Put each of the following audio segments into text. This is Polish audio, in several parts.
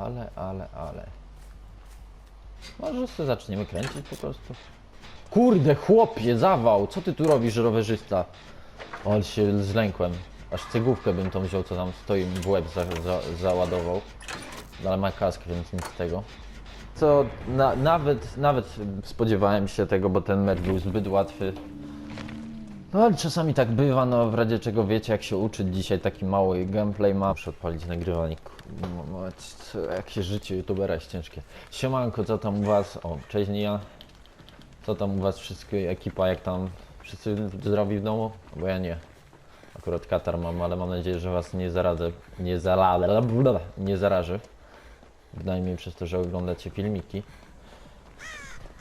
ale, ale, ale. Może sobie zaczniemy kręcić po prostu. Kurde, chłopie, zawał! Co ty tu robisz, rowerzysta? O, ale się zlękłem. Aż cegówkę bym tą wziął, co tam stoi w łeb za, za, załadował. Ale ma kask, więc nic z tego. Co, na, nawet, nawet spodziewałem się tego, bo ten mecz był zbyt łatwy. No ale czasami tak bywa, no w razie czego wiecie jak się uczyć dzisiaj taki mały gameplay ma. Muszę odpalić nagrywanie. Się życie youtubera jest ciężkie. Siemanko, co tam u was? O, cześć Nia. Co tam u was wszystkie ekipa, jak tam wszyscy zdrowi w domu? Bo ja nie. Akurat katar mam, ale mam nadzieję, że was nie zaradzę, nie zala, nie zaraży. Bynajmniej przez to, że oglądacie filmiki.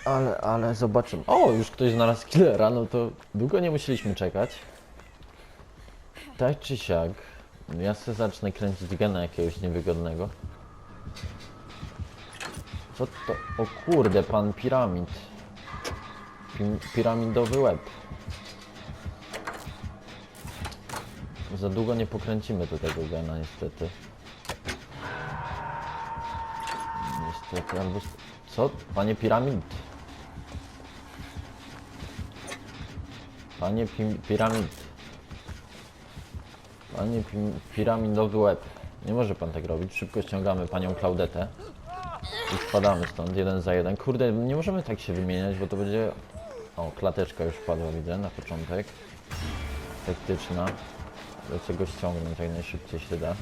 Ale, ale zobaczymy. O, już ktoś znalazł killera, no to długo nie musieliśmy czekać. Tak czy siak, ja sobie zacznę kręcić gena jakiegoś niewygodnego. Co to? O kurde, pan piramid. Pi- piramidowy łeb. Za długo nie pokręcimy do tego gena niestety. Niestety, albo... Co? Panie piramid? Panie pi piramid. Panie pi piramidowy łeb. Nie może pan tak robić. Szybko ściągamy panią Klaudetę. I spadamy stąd jeden za jeden. Kurde, nie możemy tak się wymieniać, bo to będzie... O, klateczka już wpadła, widzę, na początek. Taktyczna. Lecę go ściągnąć jak najszybciej się da.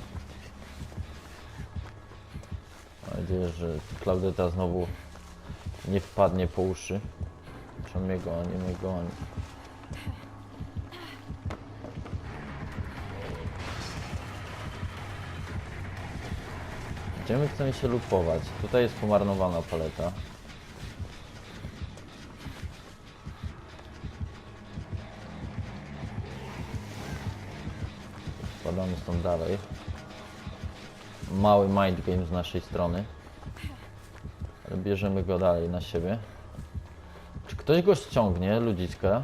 Mam nadzieję, że Klaudeta znowu nie wpadnie po uszy. Czy on mnie goni, mnie goni. Gdzie my chcemy się lupować? Tutaj jest pomarnowana paleta. Spadamy stąd dalej. Mały mind game z naszej strony. Ale bierzemy go dalej na siebie. Czy ktoś go ściągnie, ludziska?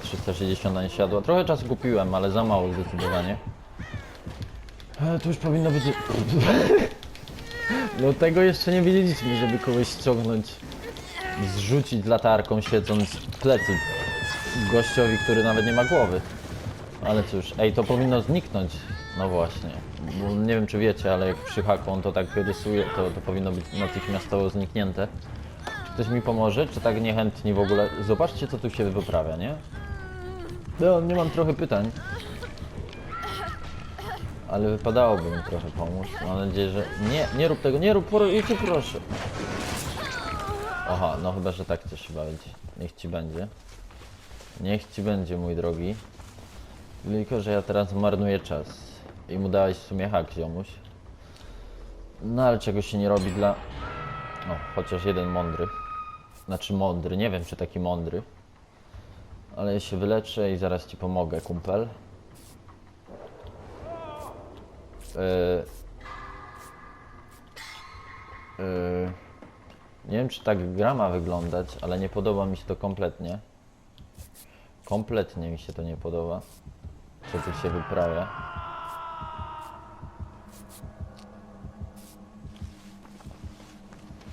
Druga 360 nie siadła. Trochę czasu kupiłem, ale za mało zdecydowanie. E, to już powinno być... No tego jeszcze nie wiedzieliśmy, żeby kogoś ściągnąć. Zrzucić latarką siedząc w plecy gościowi, który nawet nie ma głowy. Ale cóż, ej, to powinno zniknąć. No właśnie. Bo nie wiem czy wiecie, ale jak przy haku on to tak rysuje, to, to powinno być natychmiastowo zniknięte. Czy ktoś mi pomoże, czy tak niechętnie w ogóle? Zobaczcie co tu się wyprawia, nie? No, nie mam trochę pytań. Ale wypadałoby mi trochę pomóc. Mam nadzieję, że... Nie, nie rób tego, nie rób, proszę, proszę. Aha, no chyba, że tak chcesz się bawić. Niech ci będzie. Niech ci będzie, mój drogi. Tylko, że ja teraz marnuję czas. I mu dałeś w sumie hak, ziomuś. No ale czego się nie robi dla... O, chociaż jeden mądry. Znaczy mądry, nie wiem czy taki mądry. Ale ja się wyleczę i zaraz ci pomogę, kumpel. Yy... Yy... Nie wiem czy tak gra ma wyglądać, ale nie podoba mi się to kompletnie. Kompletnie mi się to nie podoba. Co tu się wyprawia.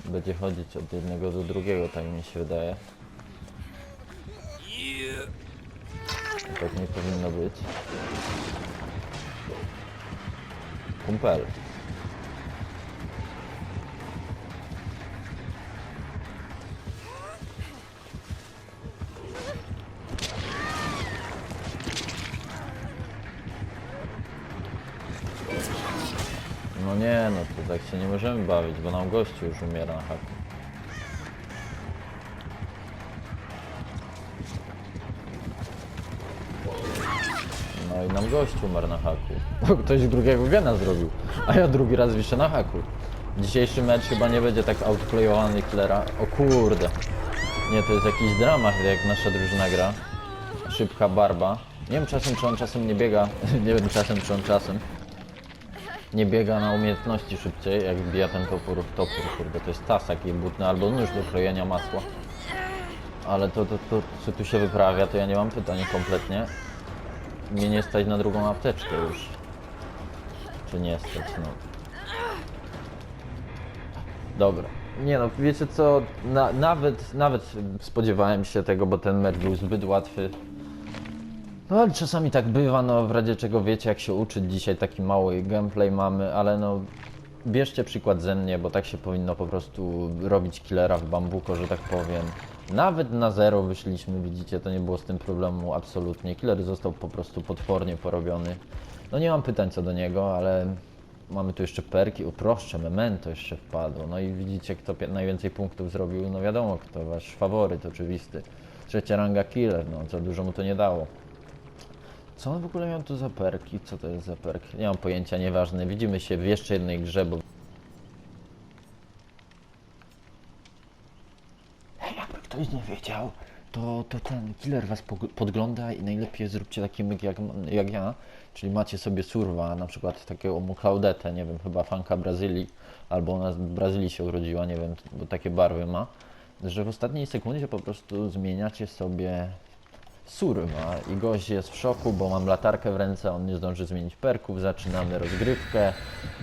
Będzie chodzić od jednego do drugiego, tak mi się wydaje. Tak nie powinno być. Kumpel. No nie, no to tak się nie możemy bawić, bo nam gościu już umiera na haku. No i nam gościu umarł na haku. Bo ktoś drugiego gena zrobił, a ja drugi raz wiszę na haku. Dzisiejszy mecz chyba nie będzie tak outplayowany killera. O kurde. Nie, to jest jakiś dramat, jak nasza drużyna gra. Szybka barba. Nie wiem czasem, czy on czasem nie biega. nie wiem czasem, czy on czasem nie biega na umiejętności szybciej, jak wbija ten topór. Topór, kurde, to jest tasak i butny albo nóż do krojenia masła. Ale to, to, to, co tu się wyprawia, to ja nie mam pytań kompletnie. Mnie nie stać na drugą apteczkę już. Czy nie stać, no. Dobra. Nie no, wiecie co, na, nawet, nawet spodziewałem się tego, bo ten mecz był zbyt łatwy. No ale czasami tak bywa, no w razie czego wiecie jak się uczyć, dzisiaj taki mały gameplay mamy, ale no bierzcie przykład ze mnie, bo tak się powinno po prostu robić killera w bambuko, że tak powiem. Nawet na zero wyszliśmy, widzicie, to nie było z tym problemu absolutnie. Killer został po prostu potwornie porobiony. No nie mam pytań co do niego, ale mamy tu jeszcze perki, o proszę, memento jeszcze wpadło. No i widzicie kto najwięcej punktów zrobił, no wiadomo kto, wasz faworyt oczywisty. Trzecia ranga killer, no za dużo mu to nie dało. Co on w ogóle miał tu za perki? Co to jest za perk? Nie mam pojęcia, nieważne. Widzimy się w jeszcze jednej grze, bo... Hej, jakby ktoś nie wiedział, to, to ten killer was podgląda i najlepiej zróbcie taki myk jak, jak ja, czyli macie sobie surwa, na przykład takiego mu Claudetę, nie wiem, chyba fanka Brazylii, albo ona w Brazylii się urodziła, nie wiem, bo takie barwy ma, że w ostatniej sekundzie po prostu zmieniacie sobie surma i gość jest w szoku, bo mam latarkę w ręce, on nie zdąży zmienić perków, zaczynamy rozgrywkę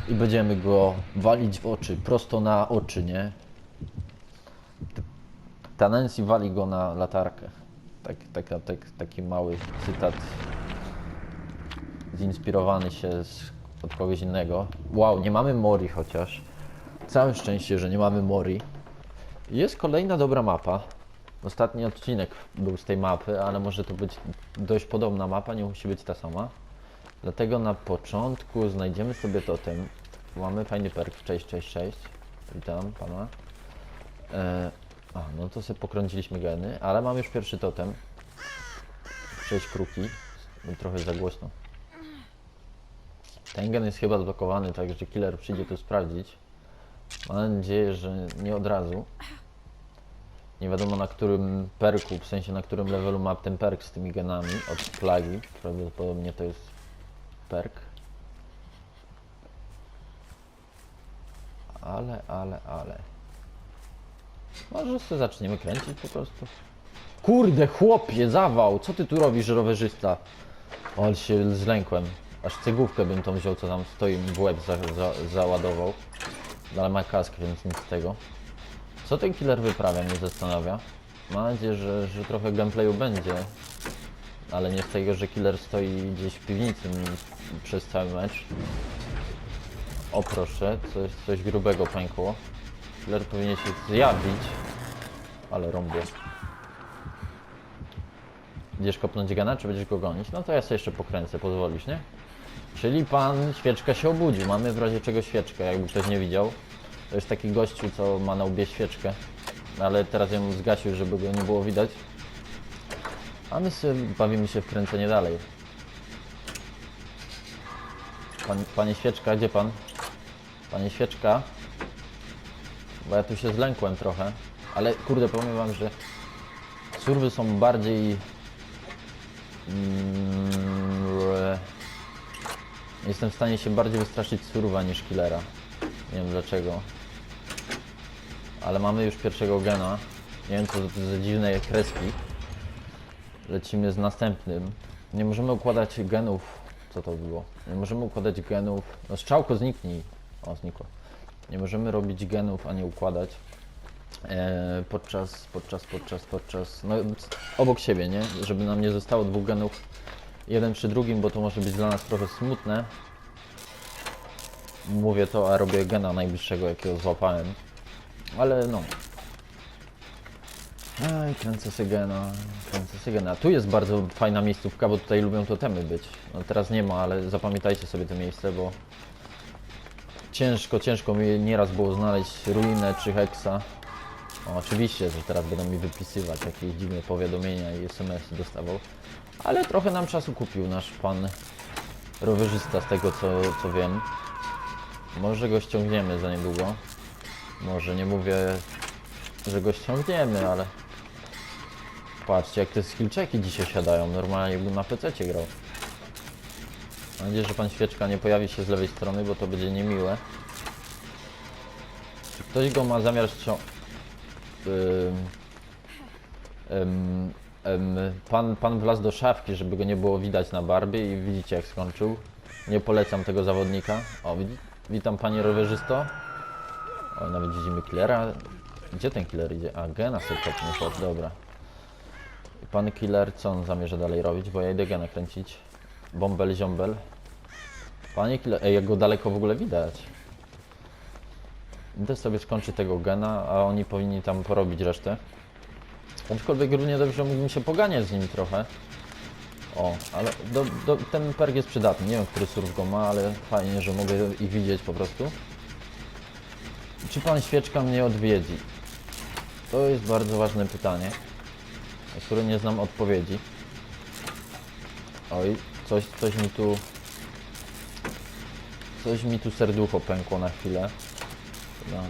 i będziemy go walić w oczy, prosto na oczy, nie? Ta wali go na latarkę. Tak, taka, tak, taki mały cytat zinspirowany się z, od kogoś innego. Wow, nie mamy Mori chociaż. Całe szczęście, że nie mamy Mori. Jest kolejna dobra mapa. Ostatni odcinek był z tej mapy, ale może to być dość podobna mapa, nie musi być ta sama. Dlatego na początku znajdziemy sobie totem. Mamy fajny perk. Cześć, cześć, cześć. Witam pana. E, a, no to sobie pokręciliśmy geny, ale mam już pierwszy totem. Sześć kruki. Trochę za głośno. Ten gen jest chyba zblokowany, także killer przyjdzie tu sprawdzić. Mam nadzieję, że nie od razu. Nie wiadomo na którym perku, w sensie na którym levelu ma ten perk z tymi genami od plagi. Prawdopodobnie to jest perk. Ale, ale, ale. Może sobie zaczniemy kręcić po prostu. Kurde, chłopie, zawał! Co ty tu robisz, rowerzysta? O, ale się zlękłem. Aż cegówkę bym tą wziął, co tam stoi w łeb za, za, załadował. Ale ma kask, więc nic z tego. Co ten killer wyprawia, mnie zastanawia. Mam nadzieję, że, że trochę gameplayu będzie. Ale nie z tego, że killer stoi gdzieś w piwnicy przez cały mecz. O proszę, coś, coś grubego pękło. Killer powinien się zjawić. Ale rąbię. Będziesz kopnąć gana, czy będziesz go gonić? No to ja sobie jeszcze pokręcę, pozwolisz, nie? Czyli pan świeczka się obudził. Mamy w razie czego świeczkę, jakby ktoś nie widział. To jest taki gościu, co ma na łbie świeczkę. Ale teraz ją zgasił, żeby go nie było widać. A my sobie bawimy się w kręcenie dalej. Pan, panie świeczka, gdzie pan? Panie świeczka? Bo ja tu się zlękłem trochę. Ale kurde, powiem wam, że surwy są bardziej... Mm, Jestem w stanie się bardziej wystraszyć surwa niż killera. Nie wiem dlaczego. Ale mamy już pierwszego gena. Nie wiem co to za dziwne kreski. Lecimy z następnym. Nie możemy układać genów. Co to było? Nie możemy układać genów. No strzałko zniknij. O, znikło. Nie możemy robić genów, a nie układać. E, podczas, podczas, podczas, podczas. No obok siebie, nie? Żeby nam nie zostało dwóch genów jeden przy drugim, bo to może być dla nas trochę smutne. Mówię to, a robię gena najbliższego, jakiego złapałem. Ale no. Aj, kręcę sobie gena, kręcę sobie gena. Tu jest bardzo fajna miejscówka, bo tutaj lubią totemy być. No teraz nie ma, ale zapamiętajcie sobie to miejsce, bo ciężko, ciężko mi nieraz było znaleźć ruinę czy heksa. Oczywiście, że teraz będą mi wypisywać jakieś dziwne powiadomienia i SMS dostawał. Ale trochę nam czasu kupił nasz pan rowerzysta z tego co, co wiem. Może go ściągniemy za niedługo. Może nie mówię, że go ściągniemy, ale Patrzcie, jak te skillczeki dzisiaj siadają. Normalnie bym na PC grał. Mam nadzieję, że pan Świeczka nie pojawi się z lewej strony, bo to będzie niemiłe. Ktoś go ma zamiar ścią... Ym... Ym... Pan, pan wlazł do szafki, żeby go nie było widać na barby i widzicie jak skończył. Nie polecam tego zawodnika. O, witam panie rowerzysto. O, nawet widzimy killera. Gdzie ten killer idzie? A, gena sobie kopnie chłop, dobra. Pan killer, co on zamierza dalej robić? Bo ja idę gena kręcić. Bombel, ziombel. Panie killer, ej, jak go daleko w ogóle widać. Idę sobie skończy tego gena, a oni powinni tam porobić resztę. Aczkolwiek równie dobrze mógłbym się poganiać z nimi trochę. O, ale do, do, ten perk jest przydatny. Nie wiem, który surf go ma, ale fajnie, że mogę ich widzieć po prostu. Czy pan Świeczka mnie odwiedzi? To jest bardzo ważne pytanie, na które nie znam odpowiedzi. Oj, coś, coś mi tu... Coś mi tu serducho pękło na chwilę. Dobra.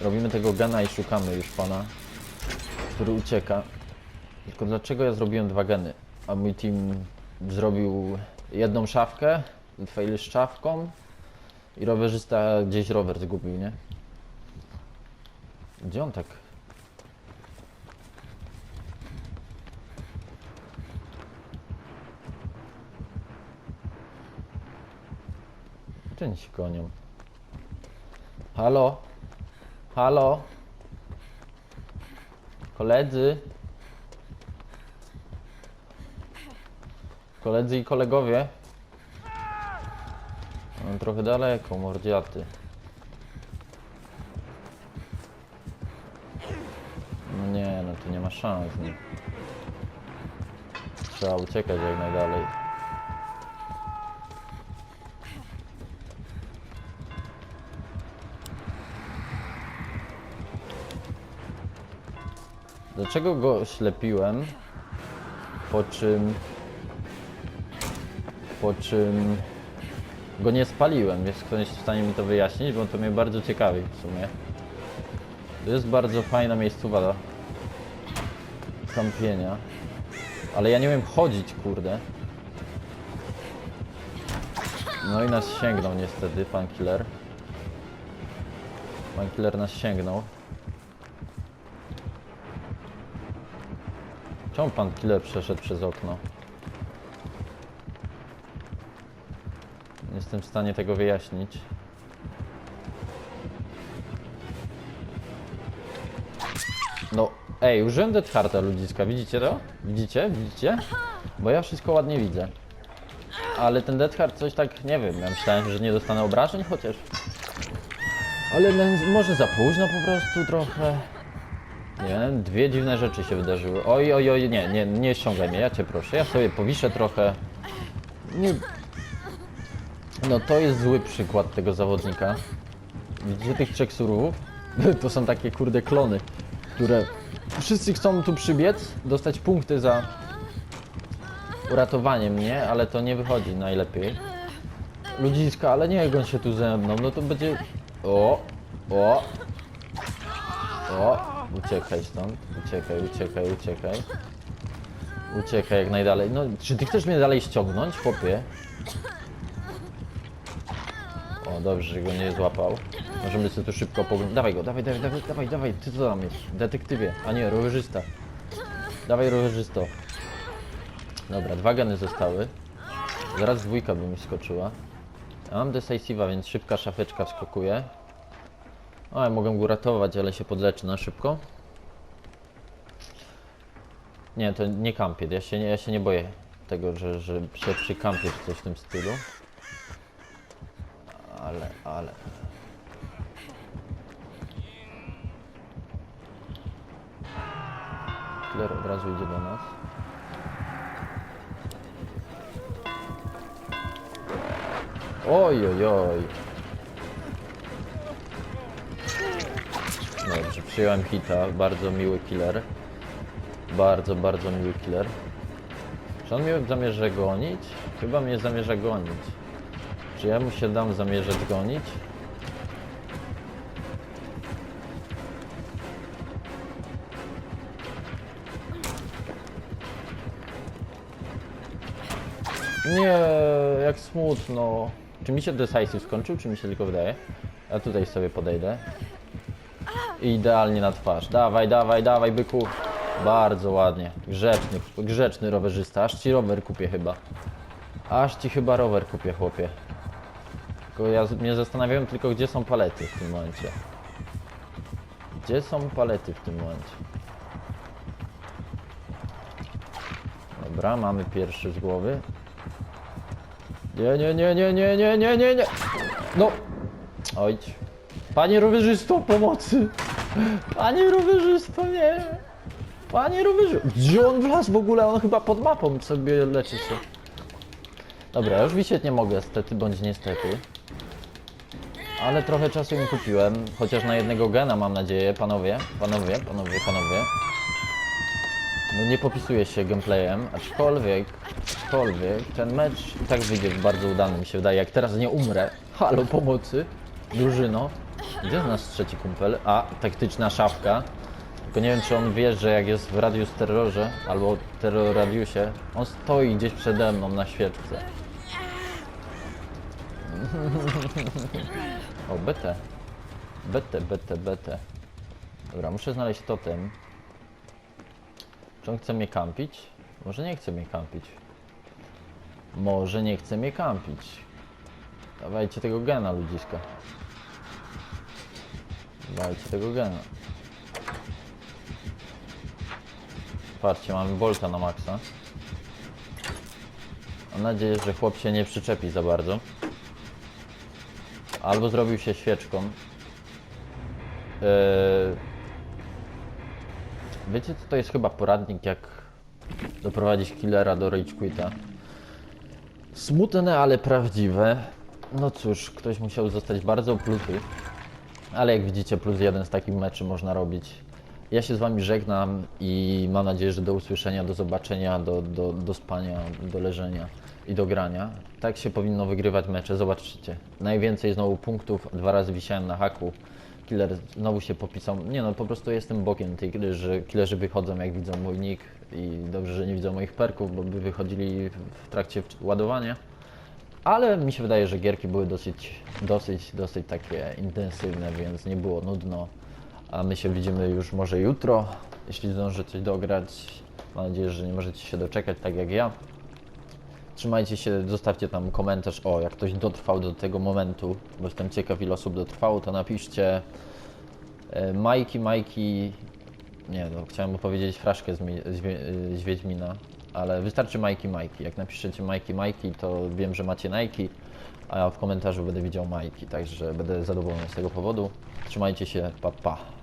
Robimy tego gena i szukamy już pana, który ucieka. Tylko dlaczego ja zrobiłem dwa geny, a mój team zrobił jedną szafkę, fail z szafką i rowerzysta gdzieś rower zgubił, nie? Gdzie on tak? Się gonią? Halo? Halo? Koledzy? Koledzy i kolegowie? No, trochę daleko, mordziaty. No nie, no to nie ma szans. Nie. Trzeba uciekać jak najdalej. Dlaczego go ślepiłem? Po czym... Po czym... Go nie spaliłem. Jest ktoś w stanie mi to wyjaśnić? Bo to mnie bardzo ciekawi w sumie. To jest bardzo fajna miejscowa do kampienia. Ale ja nie wiem chodzić, kurde. No i nas sięgnął niestety, pan killer. Pan killer nas sięgnął. Czemu pan killer przeszedł przez okno? Nie jestem w stanie tego wyjaśnić. No, ej, użyłem Hearta ludziska, widzicie to? Widzicie? Widzicie? Bo ja wszystko ładnie widzę. Ale ten Death Heart coś tak, nie wiem, ja myślałem, że nie dostanę obrażeń chociaż. Ale może za późno po prostu trochę. Nie, dwie dziwne rzeczy się wydarzyły. Oj, oj, oj, nie, nie, nie ściągaj mnie, ja cię proszę. Ja sobie powiszę trochę. Nie. No to jest zły przykład tego zawodnika. Widzicie tych trzech surów? To są takie kurde klony, które wszyscy chcą tu przybiec, dostać punkty za uratowanie mnie, ale to nie wychodzi najlepiej. Ludziska, ale nie on się tu ze mną, no to będzie... O, o, o, uciekaj stąd, uciekaj, uciekaj, uciekaj. Uciekaj jak najdalej. No, czy ty chcesz mnie dalej ściągnąć, chłopie? O, dobrze, że go nie złapał. Możemy sobie tu szybko poglądać. Dawaj go, dawaj, dawaj, dawaj, dawaj, dawaj. Ty co tam jest? Detektywie, a nie, rowerzysta. Dawaj, rowerzysto. Dobra, dwa geny zostały. Zaraz dwójka by mi skoczyła. Ja mam decisiva, więc szybka szafeczka wskakuje. O, ja mogę go ratować, ale się podleczy na szybko. Nie, to nie kampię. Ja się ja się nie boję tego, że, że się przy kampie czy coś w tym stylu. Ale, ale... Killer od razu idzie do nas. Oj, oj, oj. przyjąłem hita, bardzo miły killer. Bardzo, bardzo miły killer. Czy on mnie zamierza gonić? Chyba mnie zamierza gonić. Czy ja mu się dam zamierzać gonić? Nie, jak smutno. Czy mi się decisive skończył, czy mi się tylko wydaje? Ja tutaj sobie podejdę. Idealnie na twarz. Dawaj, dawaj, dawaj, byku. Bardzo ładnie. Grzeczny, grzeczny rowerzysta. Aż ci rower kupię chyba. Aż ci chyba rower kupię, chłopie. Tylko ja mnie zastanawiałem tylko, gdzie są palety w tym momencie. Gdzie są palety w tym momencie? Dobra, mamy pierwszy z głowy. Nie, nie, nie, nie, nie, nie, nie, nie, nie. No. Oj. Panie rowerzysto, pomocy. Panie rowerzysto, nie. Panie rowerzysto. Gdzie on wlazł w ogóle? On chyba pod mapą sobie leczy się. Dobra, już wisieć nie mogę, stety bądź niestety. Ale trochę czasu im kupiłem, chociaż na jednego gena mam nadzieję, panowie, panowie, panowie, panowie. No nie popisuje się gameplayem, aczkolwiek, aczkolwiek ten mecz i tak wyjdzie bardzo udany mi się wydaje. Jak teraz nie umrę, halo pomocy, drużyno. Gdzie jest nasz trzeci kumpel? A, taktyczna szafka. Tylko nie wiem czy on wie, że jak jest w Radius Terrorze albo Terror Radiusie, on stoi gdzieś przede mną na świeczce. O, BT. BT, BT, BT. Dobra, muszę znaleźć totem. Czy on chce mnie kampić? Może nie chce mnie kampić. Może nie chce mnie kampić. Dawajcie tego gena, ludziska. Dawajcie tego gena. Patrzcie, mamy bolta na maksa. Mam nadzieję, że chłop się nie przyczepi za bardzo. Albo zrobił się świeczką. Eee, Wiecie co to jest chyba poradnik jak doprowadzić killera do rage quita. Smutne, ale prawdziwe. No cóż, ktoś musiał zostać bardzo opluty. Ale jak widzicie, plus jeden z takich meczy można robić. Ja się z wami żegnam i mam nadzieję, że do usłyszenia, do zobaczenia, do, do, do spania, do leżenia i do grania. Tak się powinno wygrywać mecze, zobaczycie. Najwięcej znowu punktów, dwa razy wisiałem na haku. Killer znowu się popisał. Nie no, po prostu jestem bokiem tej gry, że killerzy wychodzą jak widzą mój nick i dobrze, że nie widzą moich perków, bo by wychodzili w trakcie ładowania. Ale mi się wydaje, że gierki były dosyć, dosyć, dosyć takie intensywne, więc nie było nudno. A my się widzimy już może jutro, jeśli zdążę coś dograć. Mam nadzieję, że nie możecie się doczekać tak jak ja. Trzymajcie się, zostawcie tam komentarz, o jak ktoś dotrwał do tego momentu, bo jestem ciekaw ile osób dotrwało, to napiszcie e, Majki, Majki, nie no, chciałem powiedzieć fraszkę z, z, z Wiedźmina, ale wystarczy Majki, Majki. Jak napiszecie Majki, Majki, to wiem, że macie Nike, a w komentarzu będę widział Majki, także będę zadowolony z tego powodu. Trzymajcie się, pa pa.